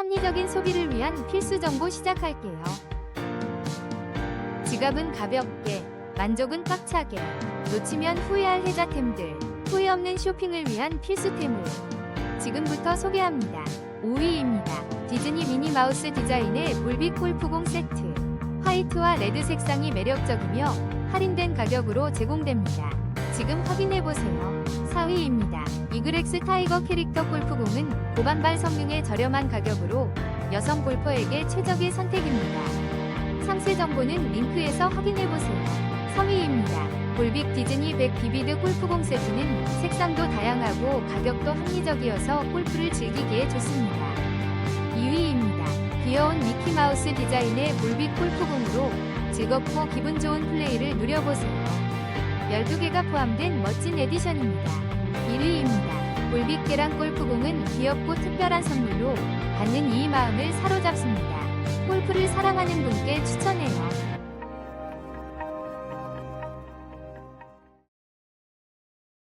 합리적인 소비를 위한 필수 정보 시작할게요. 지갑은 가볍게, 만족은 꽉차게, 놓치면 후회할 혜자템들, 후회 없는 쇼핑을 위한 필수템을 지금부터 소개합니다. 5위입니다. 디즈니 미니마우스 디자인의 볼빅 골프공 세트. 화이트와 레드 색상이 매력적이며 할인된 가격으로 제공됩니다. 지금 확인해보세요. 4위입니다. 이그렉스 타이거 캐릭터 골프공은 고반발 성능의 저렴한 가격으로 여성 골퍼에게 최적의 선택입니다. 상세 정보는 링크에서 확인해보세요. 3위입니다. 볼빅 디즈니 100 비비드 골프공 세트는 색상도 다양하고 가격도 합리적이어서 골프를 즐기기에 좋습니다. 2위입니다. 귀여운 미키마우스 디자인의 볼빅 골프공으로 즐겁고 기분 좋은 플레이를 누려보세요. 12개가 포함된 멋진 에디션입니다. 1위입니다. 볼빅 계란 골프공은 귀엽고 특별한 선물로 받는 이 마음을 사로잡습니다. 골프를 사랑하는 분께 추천해요.